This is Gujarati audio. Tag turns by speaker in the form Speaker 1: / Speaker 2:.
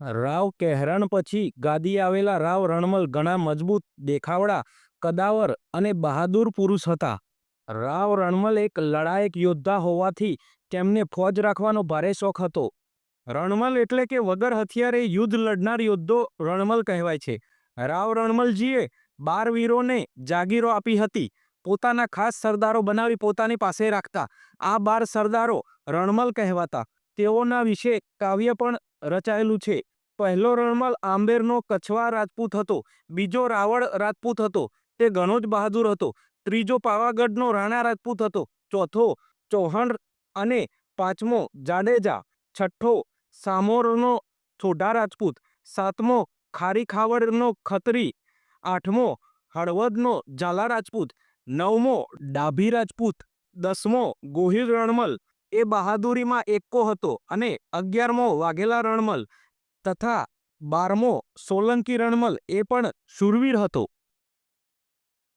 Speaker 1: રાવ કહેરણ પછી ગાદી આવેલા રાવ રણમલ ઘણા મજબૂત દેખાવડા, કદાવર અને બહાદુર પુરુષ હતા. રાવ રણમલ એક લડાયક યોદ્ધા હોવાથી તેમને ફોજ રાખવાનો ભારે શોખ હતો. રણમલ એટલે કે વગર હથિયારે યુદ્ધ લડનાર યોદ્ધો રણમલ કહેવાય છે. રાવ રણમલજીએ બાર વીરોને જાગીરો આપી હતી. પોતાના ખાસ સરદારો બનાવી પોતાની પાસે રાખતા આ બાર સરદારો રણમલ કહેવાતા. તેઓના વિશે કાવ્ય પણ રચાયેલું છે. પહેલો રણમલ આંબેરનો કછવા રાજપૂત હતો. બીજો રાવળ રાજપૂત હતો. તે ઘણો જ બહાદુર હતો. ત્રીજો પાવાગઢનો રાણા રાજપૂત હતો. ચોથો ચૌહાણ અને પાંચમો જાડેજા. છઠ્ઠો સામોરનો છોઢા રાજપૂત. સાતમો ખારી ખાવડનો ખત્રી. આઠમો હળવદનો ઝાલા રાજપૂત. નવમો ડાભી રાજપૂત. દસમો ગોહિલ રણમલ. એ બહાદુરીમાં એકો હતો અને અગિયારમો વાઘેલા રણમલ તથા બારમો સોલંકી રણમલ એ પણ શૂરવીર હતો.